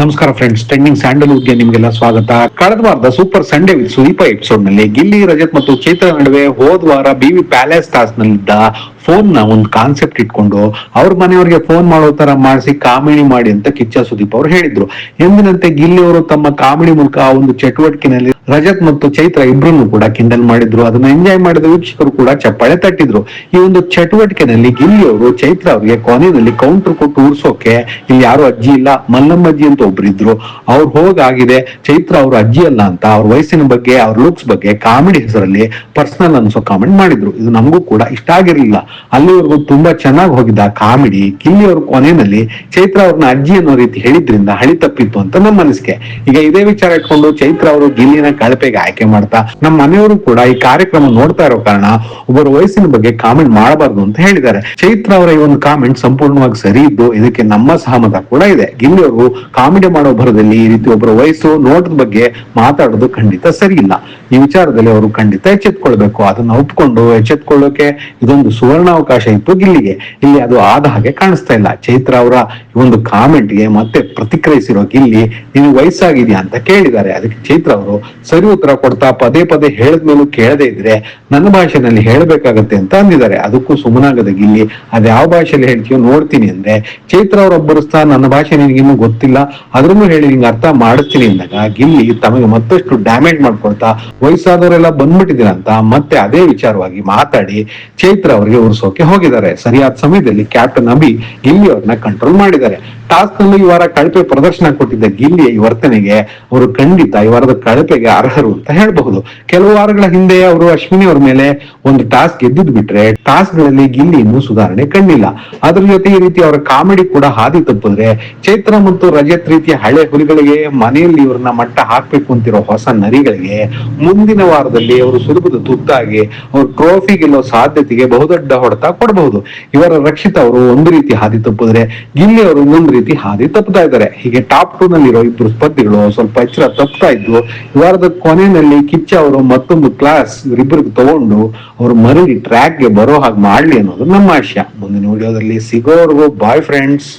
ನಮಸ್ಕಾರ friends trending ಸ್ಯಾಂಡಲ್ವುಡ್ಗೆ ನಿಮಗೆಲ್ಲ ಸ್ವಾಗತ. ಕಳೆದ ವಾರದ ಸೂಪರ್ ಸಂಡೇ ವಿತ್ ಸುದೀಪ ಎಪಿಸೋಡ್ನಲ್ಲಿ ಗಿಲ್ಲಿ, ರಜತ್ ಮತ್ತು ಚೇತನ ನಡುವೆ ಹೋದ ವಾರ ಬಿವಿ ಪ್ಯಾಲೇಸ್ ಟಾಸ್ ನಲ್ಲಿದ್ದ ಫೋನ್ನ ಒಂದು ಕಾನ್ಸೆಪ್ಟ್ ಇಟ್ಕೊಂಡು ಅವ್ರ ಮನೆಯವರಿಗೆ ಫೋನ್ ಮಾಡೋ ತರ ಮಾಡಿಸಿ ಕಾಮಿಡಿ ಮಾಡಿ ಅಂತ ಕಿಚ್ಚ ಸುದೀಪ್ ಅವರು ಹೇಳಿದ್ರು. ಎಂದಿನಂತೆ ಗಿಲ್ಲಿ ಅವರು ತಮ್ಮ ಕಾಮಿಡಿ ಮೂಲಕ ಒಂದು ಚಟುವಟಿಕೆನಲ್ಲಿ ರಜತ್ ಮತ್ತು ಚೈತ್ರ ಇಬ್ಬರನ್ನು ಕೂಡ ಕಿಂಡಲ್ ಮಾಡಿದ್ರು. ಅದನ್ನ ಎಂಜಾಯ್ ಮಾಡಿದ ವೀಕ್ಷಕರು ಕೂಡ ಚಪ್ಪಾಳೆ ತಟ್ಟಿದ್ರು. ಈ ಒಂದು ಚಟುವಟಿಕೆನಲ್ಲಿ ಗಿಲ್ಲಿ ಅವರು ಚೈತ್ರ ಅವರಿಗೆ ಕೊನೆಯಲ್ಲಿ ಕೌಂಟರ್ ಕೊಟ್ಟು ಉರ್ಸೋಕೆ ಇಲ್ಲಿ ಯಾರು ಅಜ್ಜಿ ಇಲ್ಲ, ಮಲ್ಲಮ್ಮ ಅಜ್ಜಿ ಅಂತ ಒಬ್ರಿದ್ರು ಅವ್ರು ಹೋಗಾಗಿದೆ. ಚೈತ್ರ ಅವ್ರ ಅಜ್ಜಿ ಅಲ್ಲ ಅಂತ ಅವ್ರ ವಯಸ್ಸಿನ ಬಗ್ಗೆ, ಅವ್ರ ಲುಕ್ಸ್ ಬಗ್ಗೆ ಕಾಮಿಡಿ ಹೆಸರಲ್ಲಿ ಪರ್ಸನಲ್ ಅನ್ಸೋ ಕಾಮೆಂಟ್ ಮಾಡಿದ್ರು. ಇದು ನಮಗೂ ಕೂಡ ಇಷ್ಟ ಆಗಿರ್ಲಿಲ್ಲ. ಅಲ್ಲಿವರೆಗೂ ತುಂಬಾ ಚೆನ್ನಾಗಿ ಹೋಗಿದ್ದ ಕಾಮಿಡಿ ಗಿಲ್ಲಿ ಅವ್ರ ಕೊನೆಯಲ್ಲಿ ಚೈತ್ರ ಅವ್ರನ್ನ ಅಜ್ಜಿ ಅನ್ನೋ ರೀತಿ ಹೇಳಿದ್ರಿಂದ ಹಳಿ ತಪ್ಪಿತ್ತು ಅಂತ ನಮ್ಮ ಅನಿಸಿಕೆ. ಈಗ ಇದೇ ವಿಚಾರ ಇಟ್ಕೊಂಡು ಚೈತ್ರ ಅವರು ಗಿಲ್ಲಿನ ಕಳಪೆಗೆ ಆಯ್ಕೆ ಮಾಡ್ತಾ ನಮ್ಮ ಮನೆಯವರು ಕೂಡ ಈ ಕಾರ್ಯಕ್ರಮ ನೋಡ್ತಾ ಇರೋ ಕಾರಣ ಒಬ್ಬರ ವಯಸ್ಸಿನ ಬಗ್ಗೆ ಕಾಮೆಂಟ್ ಮಾಡಬಾರ್ದು ಅಂತ ಹೇಳಿದ್ದಾರೆ. ಚೈತ್ರ ಅವರ ಈ ಒಂದು ಕಾಮೆಂಟ್ ಸಂಪೂರ್ಣವಾಗಿ ಸರಿ ಇದ್ದು ಇದಕ್ಕೆ ನಮ್ಮ ಸಹಮತ ಕೂಡ ಇದೆ. ಗಿಲ್ಲಿ ಅವರು ಕಾಮಿಡಿ ಮಾಡೋ ಭರದಲ್ಲಿ ಈ ರೀತಿ ಒಬ್ಬರ ವಯಸ್ಸು ನೋಟದ ಬಗ್ಗೆ ಮಾತಾಡೋದು ಖಂಡಿತ ಸರಿ ಇಲ್ಲ. ಈ ವಿಚಾರದಲ್ಲಿ ಅವರು ಖಂಡಿತ ಎಚ್ಚೆತ್ಕೊಳ್ಬೇಕು. ಅದನ್ನ ಒಪ್ಕೊಂಡು ಎಚ್ಚೆತ್ಕೊಳ್ಳೋಕೆ ಇದೊಂದು ಸುವರ್ಣಾವಕಾಶ ಇತ್ತು ಗಿಲ್ಲಿಗೆ. ಇಲ್ಲಿ ಅದು ಆದ ಹಾಗೆ ಕಾಣಿಸ್ತಾ ಇಲ್ಲ. ಚೈತ್ರ ಅವರ ಈ ಒಂದು ಕಾಮೆಂಟ್ಗೆ ಮತ್ತೆ ಪ್ರತಿಕ್ರಿಯಿಸಿರೋ ಗಿಲ್ಲಿ, ನೀನು ವಯಸ್ಸಾಗಿದ್ಯಾ? ಅಂತ ಕೇಳಿದ್ದಾರೆ. ಅದಕ್ಕೆ ಚೈತ್ರ ಅವರು ಸರಿ ಉತ್ತರ ಕೊಡ್ತಾ ಪದೇ ಪದೇ ಹೇಳಿದ್ಮೇಲೂ ಕೇಳದೇ ಇದ್ರೆ ನನ್ನ ಭಾಷೆನಲ್ಲಿ ಹೇಳ್ಬೇಕಾಗತ್ತೆ ಅಂತ ಅಂದಿದ್ದಾರೆ. ಅದಕ್ಕೂ ಸುಮ್ಮನಾಗದ ಗಿಲ್ಲಿ. ಅದ್ ಯಾವ ಭಾಷೆಯಲ್ಲಿ ಹೇಳ್ತೀಯೋ ನೋಡ್ತೀನಿ ಅಂದ್ರೆ ಚೈತ್ರ ಅವರೊಬ್ಬರಿಸ್ತಾ ನನ್ನ ಭಾಷೆ ನಿನಗಿನ್ನೂ ಗೊತ್ತಿಲ್ಲ. ಅದ್ರನ್ನು ಹೇಳಿ ನಿಂಗೆ ಅರ್ಥ ಮಾಡಿಸ್ತೀನಿ ಅಂದಾಗ ಗಿಲ್ಲಿ ತಮಗೆ ಮತ್ತಷ್ಟು ಡ್ಯಾಮೇಜ್ ಮಾಡ್ಕೊಳ್ತಾ ವಯಸ್ಸಾದವರೆಲ್ಲ ಬಂದ್ಬಿಟ್ಟಿದ್ದೀರಂತ ಮತ್ತೆ ಅದೇ ವಿಚಾರವಾಗಿ ಮಾತಾಡಿ ಚೈತ್ರ ಅವರಿಗೆ ಉರ್ಸೋಕೆ ಹೋಗಿದ್ದಾರೆ. ಸರಿಯಾದ ಸಮಯದಲ್ಲಿ ಕ್ಯಾಪ್ಟನ್ ಅಭಿ ಗಿಲ್ಲಿ ಅವ್ರನ್ನ ಕಂಟ್ರೋಲ್ ಮಾಡಿದ್ದಾರೆ. ಟಾಸ್ಕ್ನಲ್ಲಿ ಈ ವಾರ ಕಳಪೆ ಪ್ರದರ್ಶನ ಕೊಟ್ಟಿದ್ದ ಗಿಲ್ಲಿಯ ಈ ವರ್ತನೆಗೆ ಅವರು ಖಂಡಿತ ಈ ವಾರದ ಕಳಪೆಗೆ ಅರ್ಹರು ಅಂತ ಹೇಳಬಹುದು. ಕೆಲವು ವಾರಗಳ ಹಿಂದೆ ಅವರು ಅಶ್ವಿನಿ ಅವರ ಮೇಲೆ ಒಂದು ಟಾಸ್ಕ್ ಗೆದ್ದಿದ್ ಬಿಟ್ರೆ ಟಾಸ್ಕ್ಗಳಲ್ಲಿ ಗಿಲ್ಲಿ ಇನ್ನೂ ಸುಧಾರಣೆ ಕಂಡಿಲ್ಲ. ಅದ್ರ ಜೊತೆ ಈ ರೀತಿ ಅವರ ಕಾಮಿಡಿ ಕೂಡ ಹಾದಿ ತಪ್ಪಿದ್ರೆ ಚೈತ್ರ ಮತ್ತು ರಜತ್ ರೀತಿಯ ಹಳೆ ಹುಲಿಗಳಿಗೆ ಮನೆಯಲ್ಲಿ ಇವ್ರನ್ನ ಮಟ್ಟ ಹಾಕ್ಬೇಕು ಅಂತಿರೋ ಹೊಸ ನರಿಗಳಿಗೆ ಮುಂದಿನ ವಾರದಲ್ಲಿ ಅವರು ಸುಲಭದ ತುತ್ತಾಗಿ ಅವ್ರ ಟ್ರೋಫಿ ಗೆಲ್ಲೋ ಸಾಧ್ಯತೆಗೆ ಬಹುದೊಡ್ಡ ಹೊಡೆತ ಕೊಡಬಹುದು. ಇವರ ರಕ್ಷಿತ ಅವರು ಒಂದು ರೀತಿ ಹಾದಿ ತಪ್ಪಿದ್ರೆ ಗಿಲ್ಲಿ ಅವರು ಇನ್ನೊಂದು ರೀತಿ ಹಾದಿ ತಪ್ಪುತ್ತಾ ಇದ್ದಾರೆ. ಹೀಗೆ ಟಾಪ್ ಟೂ ನಲ್ಲಿರೋ ಇಬ್ಬರು ಸ್ಪರ್ಧಿಗಳು ಸ್ವಲ್ಪ ಎಚ್ಚರ ತಪ್ಪುತ್ತಾ ಇದ್ದು ಈ ವಾರದ ಕೊನೆಯಲ್ಲಿ ಕಿಚ್ಚ ಅವರು ಮತ್ತೊಂದು ಕ್ಲಾಸ್ ಇಬ್ಬರಿಗೆ ತಗೊಂಡು ಅವ್ರು ಟ್ರ್ಯಾಕ್ಗೆ ಬರೋ ಹಾಗೆ ಮಾಡ್ಲಿ ಅನ್ನೋದು ನಮ್ಮ ಆಶಯ. ಮುಂದಿನ ವಿಡಿಯೋದಲ್ಲಿ ಸಿಗೋರ್ಗು ಬಾಯ್ ಫ್ರೆಂಡ್ಸ್